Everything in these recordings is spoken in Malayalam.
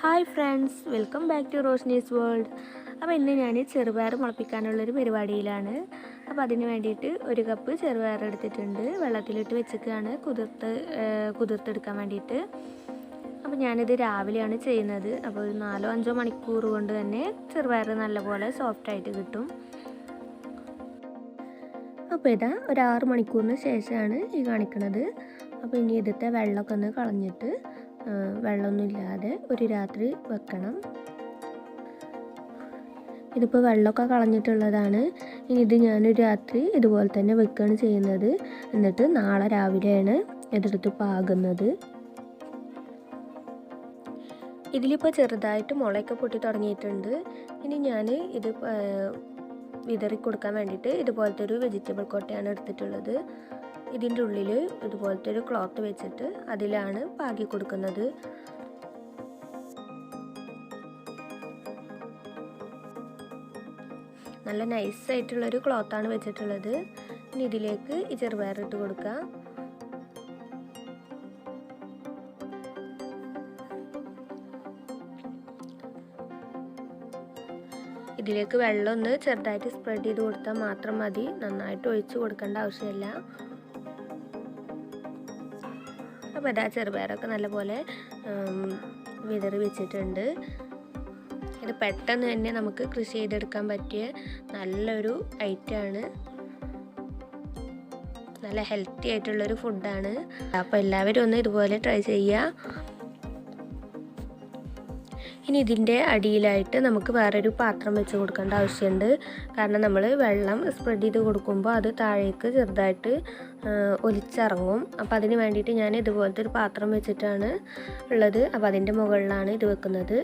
Hi friends welcome back to Roshni's world. അപ്പോൾ ഇന്ന് ഞാൻ ചെറുപയർ മുളപ്പിക്കാനുള്ളൊരു പരിപാടിയിലാണ്. അപ്പോൾ അതിന് വേണ്ടിയിട്ട് ഒരു കപ്പ് ചെറുപയർ എടുത്തിട്ടുണ്ട്. വെള്ളത്തിലിട്ട് വെച്ചിട്ടാണ് കുതിർത്ത് കുതിർത്തെടുക്കാൻ വേണ്ടിയിട്ട്. അപ്പോൾ ഞാനിത് രാവിലെയാണ് ചെയ്യുന്നത്. അപ്പോൾ ഒരു നാലോ അഞ്ചോ മണിക്കൂർ കൊണ്ട് തന്നെ ചെറുപയർ നല്ലപോലെ സോഫ്റ്റായിട്ട് കിട്ടും. അപ്പോൾ ഇതാ ഒരു ആറ് മണിക്കൂറിന് ശേഷമാണ് ഈ കാണിക്കുന്നത് അപ്പോൾ ഇനി ഇതിന്റെ വെള്ളമൊക്കെ ഒന്ന് കളഞ്ഞിട്ട് ആ, വെള്ളമൊന്നും ഇല്ലാതെ ഒരു രാത്രി വെക്കണം. ഇതിപ്പോൾ വെള്ളമൊക്കെ കളഞ്ഞിട്ടുള്ളതാണ്. ഇനി ഇത് ഞാനൊരു രാത്രി ഇതുപോലെ തന്നെ വെക്കുകയാണ് ചെയ്യുന്നത്. എന്നിട്ട് നാളെ രാവിലെയാണ് ഇതെടുത്ത് പാകുന്നത്. ഇതിലിപ്പോൾ ചെറുതായിട്ട് മുളയൊക്കെ പൊട്ടി തുടങ്ങിയിട്ടുണ്ട്. ഇനി ഞാൻ ഇത് വിതറി കൊടുക്കാൻ വേണ്ടിയിട്ട് ഇതുപോലത്തെ ഒരു വെജിറ്റബിൾ കൊട്ടയാണ് എടുത്തിട്ടുള്ളത്. ഇതിന്റെ ഉള്ളിൽ ഇതുപോലത്തെ ഒരു ക്ലോത്ത് വെച്ചിട്ട് അതിലാണ് പാകി കൊടുക്കുന്നത്. നല്ല നൈസായിട്ടുള്ളൊരു ക്ലോത്താണ് വെച്ചിട്ടുള്ളത്. ഇനി ഇതിലേക്ക് ഈ ചെറുപയർ ഇട്ട് കൊടുക്കുക ഇതിലേക്ക് വെള്ളം ഒന്ന് ചെറുതായിട്ട് സ്പ്രെഡ് ചെയ്ത് കൊടുത്താൽ മാത്രം മതി. നന്നായിട്ട് ഒഴിച്ചു കൊടുക്കേണ്ട ആവശ്യമില്ല. ഇതാ ചെറുപയറൊക്കെ നല്ലപോലെ വിതറി വെച്ചിട്ടുണ്ട്. ഇത് പെട്ടെന്ന് തന്നെ നമുക്ക് കൃഷി ചെയ്തെടുക്കാൻ പറ്റിയ നല്ലൊരു ഐറ്റമാണ്. നല്ല ഹെൽത്തി ആയിട്ടുള്ളൊരു ഫുഡാണ്. അപ്പോൾ എല്ലാവരും ഒന്ന് ഇതുപോലെ ട്രൈ ചെയ്യുക. ഇനി ഇതിന്റെ അടിയിലായിട്ട് നമുക്ക് വേറൊരു പാത്രം വെച്ച് കൊടുക്കേണ്ട ആവശ്യമുണ്ട്. കാരണം നമ്മൾ വെള്ളം സ്പ്രെഡ് ചെയ്ത് കൊടുക്കുമ്പോൾ അത് താഴേക്ക് ചെറുതായിട്ട് ഒലിച്ചിറങ്ങും. അപ്പോൾ അതിന് വേണ്ടിയിട്ട് ഞാൻ ഇതുപോലത്തെ ഒരു പാത്രം വെച്ചിട്ടാണ് ഉള്ളത്. അപ്പോൾ അതിന്റെ മുകളിലാണ് ഇത് വെക്കുന്നത്.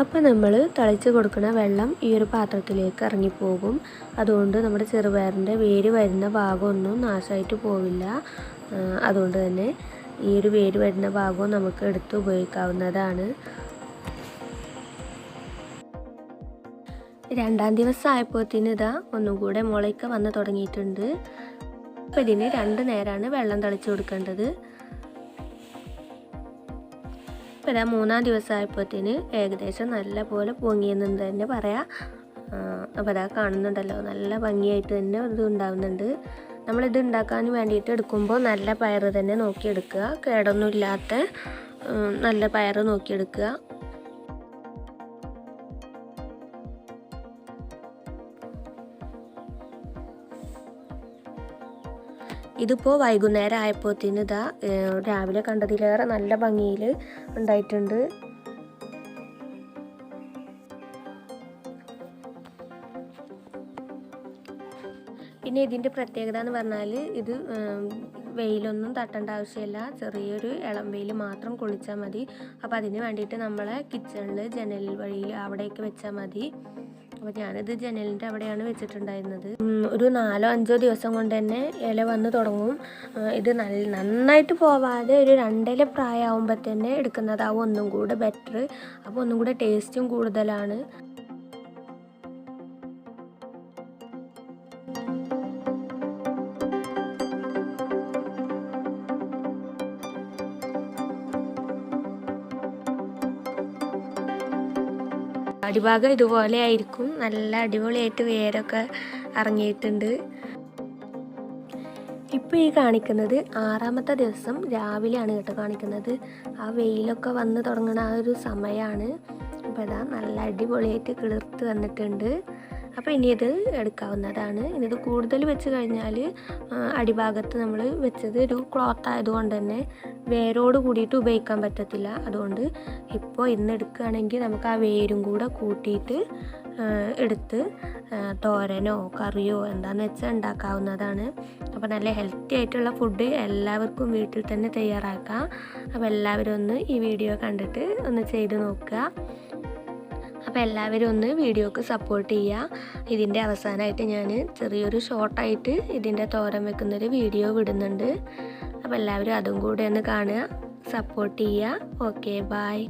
അപ്പോൾ നമ്മൾ തളിച്ച് കൊടുക്കുന്ന വെള്ളം ഈ ഒരു പാത്രത്തിലേക്ക് ഇറങ്ങിപ്പോകും. അതുകൊണ്ട് നമ്മുടെ ചെറുപയറിന്റെ വേര് വരുന്ന ഭാഗമൊന്നും നാശമായിട്ട് പോവില്ല. അതുകൊണ്ട് തന്നെ ഈ ഒരു വേര് വരുന്ന ഭാഗവും നമുക്ക് എടുത്ത് ഉപയോഗിക്കാവുന്നതാണ്. രണ്ടാം ദിവസം ആയപ്പോഴത്തേന് ഇതാ ഒന്നും കൂടെ മുളയൊക്കെ വന്ന് തുടങ്ങിയിട്ടുണ്ട്. അപ്പോൾ ഇതിന് രണ്ട് നേരമാണ് വെള്ളം തളിച്ചു കൊടുക്കേണ്ടത്. ഇപ്പം ഇതാ മൂന്നാം ദിവസം ആയപ്പോഴത്തേന് ഏകദേശം നല്ല പോലെ പൊങ്ങിയെന്ന് തന്നെ പറയാം. അപ്പോൾ അതാ കാണുന്നുണ്ടല്ലോ. നല്ല ഭംഗിയായിട്ട് തന്നെ ഇത് ഉണ്ടാവുന്നുണ്ട്. നമ്മളിത് ഉണ്ടാക്കാൻ വേണ്ടിയിട്ട് എടുക്കുമ്പോൾ നല്ല പയർ തന്നെ നോക്കിയെടുക്കുക. കേടൊന്നും ഇല്ലാത്ത ഉം, നല്ല പയർ നോക്കിയെടുക്കുക. ഇതിപ്പോൾ വൈകുന്നേരം ആയപ്പോഴത്തേന് ഇതാ രാവിലെ കണ്ടതിലേറെ നല്ല ഭംഗിയിൽ ഉണ്ടായിട്ടുണ്ട്. പിന്നെ ഇതിന്റെ പ്രത്യേകത എന്ന് പറഞ്ഞാൽ ഇത് വെയിലൊന്നും തട്ടേണ്ട ആവശ്യമില്ല. ചെറിയൊരു ഇളം വെയിൽ മാത്രം കൊള്ളിച്ചാൽ മതി. അപ്പോൾ അതിന് വേണ്ടിയിട്ട് നമ്മളെ കിച്ചണിൽ ജനൽ വഴിയിൽ അവിടെയൊക്കെ വെച്ചാൽ മതി. അപ്പോൾ ഞാനിത് ജനലിന്റെ അവിടെയാണ് വെച്ചിട്ടുണ്ടായിരുന്നത്. ഒരു നാലോ അഞ്ചോ ദിവസം കൊണ്ട് തന്നെ ഇല വന്ന് തുടങ്ങും. ഇത് നല്ല നന്നായിട്ട് പോവാതെ ഒരു രണ്ടില പ്രായമാകുമ്പോൾ തന്നെ എടുക്കുന്നതാവും ഒന്നും കൂടെ ബെറ്റർ അപ്പോൾ ഒന്നും കൂടെ ടേസ്റ്റും കൂടുതലാണ്. അടിഭാഗം ഇതുപോലെ ആയിരിക്കും. നല്ല അടിപൊളിയായിട്ട് വേരൊക്കെ ഇറങ്ങിയിട്ടുണ്ട് ഇപ്പോൾ ഈ കാണിക്കുന്നത് ആറാമത്തെ ദിവസം രാവിലെയാണ് കേട്ടോ കാണിക്കുന്നത്. ആ വെയിലൊക്കെ വന്ന് തുടങ്ങുന്ന ആ ഒരു സമയമാണ് അപ്പോൾ ഇതാ നല്ല അടിപൊളിയായിട്ട് കിളിർത്ത് വന്നിട്ടുണ്ട്. അപ്പോൾ ഇനി ഇത് എടുക്കാവുന്നതാണ്. ഇനി ഇത് കൂടുതൽ വെച്ച് കഴിഞ്ഞാൽ അടിഭാഗത്ത് നമ്മൾ വെച്ചത് ഒരു ക്ലോത്ത് ആയതുകൊണ്ട് തന്നെ വേരോട് കൂടിയിട്ട് ഉപയോഗിക്കാൻ പറ്റത്തില്ല. അതുകൊണ്ട് ഇപ്പോൾ ഇന്ന് എടുക്കുകയാണെങ്കിൽ നമുക്ക് ആ വേരും കൂടെ കൂട്ടിയിട്ട് എടുത്ത് തോരനോ കറിയോ എന്താണെന്ന് വെച്ചാൽ ഉണ്ടാക്കാവുന്നതാണ്. അപ്പോൾ നല്ല ഹെൽത്തി ആയിട്ടുള്ള ഫുഡ് എല്ലാവർക്കും വീട്ടിൽ തന്നെ തയ്യാറാക്കാം. അപ്പോൾ എല്ലാവരും ഒന്ന് ഈ വീഡിയോ കണ്ടിട്ട് ഒന്ന് ചെയ്ത് നോക്കുക. അപ്പോൾ എല്ലാവരും ഒന്ന് വീഡിയോക്ക് സപ്പോർട്ട് ചെയ്യുക. ഇതിന്റെ അവസാനമായിട്ട് ഞാൻ ചെറിയൊരു ഷോർട്ടായിട്ട് ഇതിന്റെ തോരൻ വെക്കുന്നൊരു വീഡിയോ വിടുന്നുണ്ട്. അപ്പോൾ എല്ലാവരും അതും കൂടെ ഒന്ന് കാണുക സപ്പോർട്ട് ചെയ്യുക. Okay bye